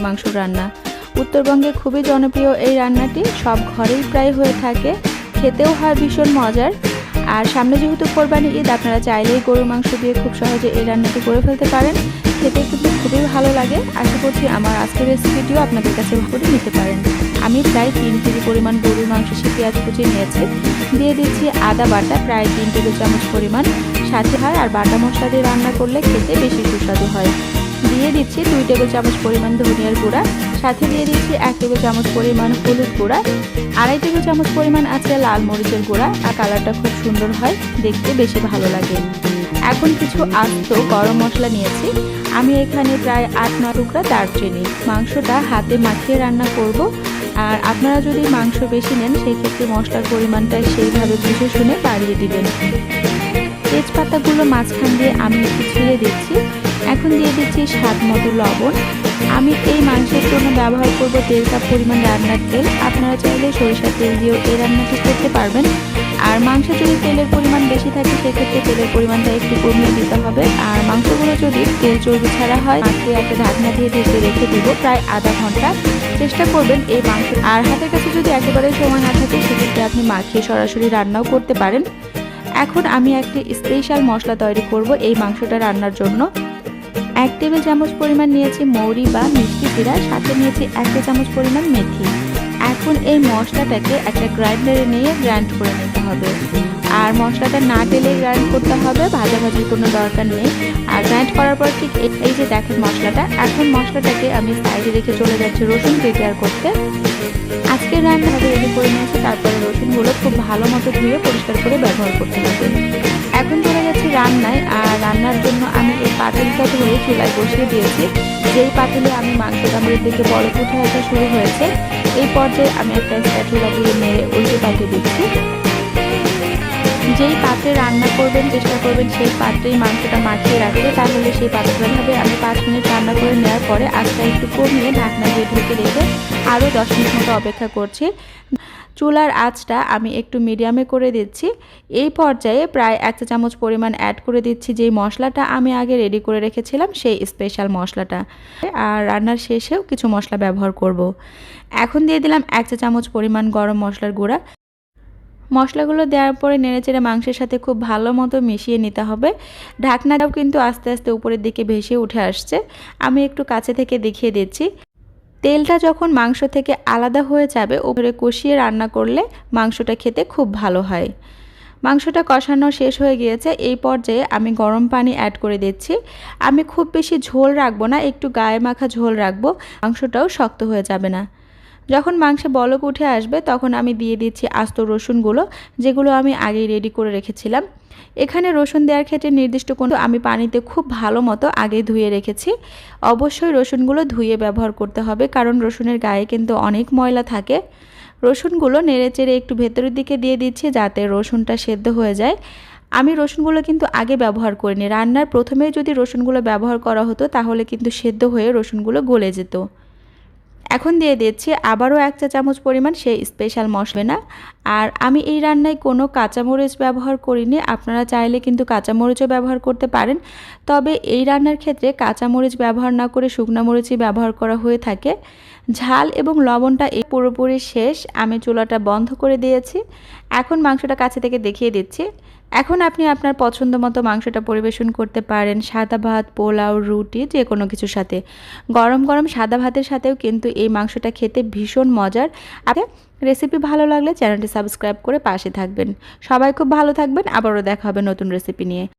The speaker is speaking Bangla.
মাংস রান্না। উত্তরবঙ্গে খুবই জনপ্রিয় এই রান্নাটি, সব ঘরেই প্রায় হয়ে থাকে। খেতেও হয় ভীষণ মজার। আর সামনে যেহেতু কোরবানি ঈদ, আপনারা চাইলেই গরুর মাংস দিয়ে খুব সহজে এই রান্নাটি করে ফেলতে পারেন। খেতে কিন্তু খুবই ভালো লাগে। আশা করছি আমার আজকের রেসিপিটিও আপনাদের কাছে করে নিতে পারেন। আমি প্রায় তিন কেজি পরিমাণ গরুর মাংস সে পেঁয়াজ কুচি নিয়েছি। দিয়ে দিচ্ছি আদা বাটা, প্রায় তিন টেবিল চামচ পরিমাণ। সাথে হয় আর বাটা মশলা দিয়ে রান্না করলে খেতে বেশি সুস্বাদু হয়। দিয়ে দিচ্ছি দুই টেবিল চামচ পরিমাণ ধনিয়ার গুঁড়া। সাথে দিয়ে দিচ্ছি এক টেবিল চামচ পরিমাণ হলুদ গুঁড়া। আড়াই টেবিল চামচ পরিমাণ আছে লাল মরিচের গুঁড়া আর কালারটা খুব সুন্দর হয়, দেখতে বেশি ভালো লাগে। এখন কিছু আস্ত গরম মশলা নিয়েছি। আমি এখানে প্রায় আট ন টুকরা দারচিনি। মাংসটা হাতে মাখিয়ে রান্না করব। আর আপনারা যদি মাংস বেশি নেন সেই ক্ষেত্রে মশলার পরিমাণটা সেইভাবে বুঝে শুনে বাড়িয়ে দিবেন। তেজপাতাগুলো মাঝখান দিয়ে আমি একটু ছিঁড়ে দিচ্ছি। এখন দিয়ে দিচ্ছি স্বাদ মতো লবণ। আমি এই মাংসের জন্য ব্যবহার করব দেড় কাপ পরিমাণ রান্নার তেল। আপনারা চাইলে সরিষার তেল দিয়েও এই রান্নাটি করতে পারবেন। আর মাংস যদি তেলের পরিমাণ বেশি থাকে, সেক্ষেত্রে তেলের পরিমাণটা একটু কমিয়ে দিতে হবে। আর মাংসগুলো যদি তেল চর্বি ছাড়া হয় মাখিয়ে একটা ঢাকনা দিয়ে ঢেকে রেখে দিব প্রায় আধা ঘণ্টা। চেষ্টা করবেন এই মাংস। আর হাতের কাছে যদি একেবারে সময় না থাকে, সেক্ষেত্রে আপনি মাখিয়ে সরাসরি রান্নাও করতে পারেন। এখন আমি একটি স্পেশাল মশলা তৈরি করব এই মাংসটা রান্নার জন্য। এক টেবিল চামচ পরিমাণ নিয়েছি মৌরি বা মিষ্টি জিরা, সাথে নিয়েছি এক চামচ পরিমাণ মেথি। এখন এই মশলাটাকে একটা গ্রাইন্ডারে নিয়ে গ্রাইন্ড করে নিতে হবে। আর মশলাটা না টেলে গ্রাইন্ড করতে হবে ভাজাভাজির কোনো দরকার নেই। আর গ্রাইন্ড করার পর ঠিক এই যে দেখেন মশলাটা, এখন মশলাটাকে আমি সাইডে রেখে চলে যাচ্ছি রসুন প্রিপেয়ার করতে। আজকে রান্নাভাবে রেডি করে নিয়েছি, তারপরে রসুনগুলো খুব ভালো মতো ধুয়ে পরিষ্কার করে ব্যবহার করতে হবে। এখন চলে যাচ্ছি রান্নায়, আর রান্নার জন্য পাতিলটা ধরে চুলায় বসিয়ে দিয়েছি। যেই পাতিলে আমি মাংসটা আমার দিকে বড় উঠে আসা শুরু হয়েছে, এই পর্যায়ে আমি একটা স্প্যাচুলা দিয়ে মেরে উল্টে পাল্টে দিচ্ছি। যেই পাত্রে রান্না করবেন, চেষ্টা করবেন সেই পাত্রেই মাংসটা মাখিয়ে রাখতে। তাহলে সেই পাত্রভাবে আমি পাঁচ মিনিট রান্না করে নেওয়ার পরে আজটা একটু কমিয়ে ঢাকনা দিয়ে ঢেকে রেখে আরও দশ মিনিট মতো অপেক্ষা করছি। চুলার আঁচটা আমি একটু মিডিয়ামে করে দিচ্ছি। এই পর্যায়ে প্রায় এক চা চামচ পরিমাণ অ্যাড করে দিচ্ছি যেই মশলাটা আমি আগে রেডি করে রেখেছিলাম, সেই স্পেশাল মশলাটা। আর রান্নার শেষেও কিছু মশলা ব্যবহার করব। এখন দিয়ে দিলাম এক চা চামচ পরিমাণ গরম মশলার গুঁড়া। মশলাগুলো দেওয়ার পরে নেড়েচেড়ে মাংসের সাথে খুব ভালো মতো মিশিয়ে নিতে হবে। ঢাকনাটাও কিন্তু আস্তে আস্তে উপরের দিকে ভেসে উঠে আসছে। আমি একটু কাছে থেকে দেখিয়ে দিচ্ছি। তেলটা যখন মাংস থেকে আলাদা হয়ে যাবে, ওপরে কষিয়ে রান্না করলে মাংসটা খেতে খুব ভালো হয়। মাংসটা কষানো শেষ হয়ে গিয়েছে, এই পর্যায়ে আমি গরম পানি অ্যাড করে দিচ্ছি। আমি খুব বেশি ঝোল রাখব না, একটু গায়ে মাখা ঝোল রাখব, মাংসটাও শক্ত হয়ে যাবে না। যখন মাংসে বলক উঠে আসবে, তখন আমি দিয়ে দিচ্ছি আস্ত রসুনগুলো, যেগুলো আমি আগেই রেডি করে রেখেছিলাম। এখানে রসুন দেওয়ার ক্ষেত্রে নির্দিষ্ট কোনো আমি পানিতে খুব ভালো মতো আগে ধুয়ে রেখেছি। অবশ্যই রসুনগুলো ধুয়ে ব্যবহার করতে হবে, কারণ রসুনের গায়ে কিন্তু অনেক ময়লা থাকে। রসুনগুলো নেড়ে চেড়ে একটু ভেতরের দিকে দিয়ে দিচ্ছি, যাতে রসুনটা সেদ্ধ হয়ে যায়। আমি রসুনগুলো কিন্তু আগে ব্যবহার করিনি। রান্নার প্রথমেই যদি রসুনগুলো ব্যবহার করা হতো, তাহলে কিন্তু সেদ্ধ হয়ে রসুনগুলো গলে যেত। এখন দিয়ে দিচ্ছি আবারও এক চা চামচ পরিমাণ সেই স্পেশাল মশলা না। আর আমি এই রান্নায় কোনো কাঁচামরিচ ব্যবহার করিনি, আপনারা চাইলে কিন্তু কাঁচামরিচও ব্যবহার করতে পারেন। তবে এই রান্নার ক্ষেত্রে কাঁচামরিচ ব্যবহার না করে শুকনো মরিচই ব্যবহার করা হয়ে থাকে। ঝাল এবং লবণটা এই পুরোপুরি শেষ, আমি চুলাটা বন্ধ করে দিয়েছি। এখন মাংসটা কাছে থেকে দেখিয়ে দিচ্ছি। এখন আপনি আপনার পছন্দ মতো মাংসটা পরিবেশন করতে পারেন। সাদা ভাত, পোলাও, রুটি, যে কোনো কিছুর সাথে। গরম গরম সাদা ভাতের সাথেও কিন্তু এই মাংসটা খেতে ভীষণ মজার। আপনি রেসিপি ভালো লাগলে চ্যানেলটি সাবস্ক্রাইব করে পাশে থাকবেন। সবাই খুব ভালো থাকবেন। আবারও দেখা হবে নতুন রেসিপি নিয়ে।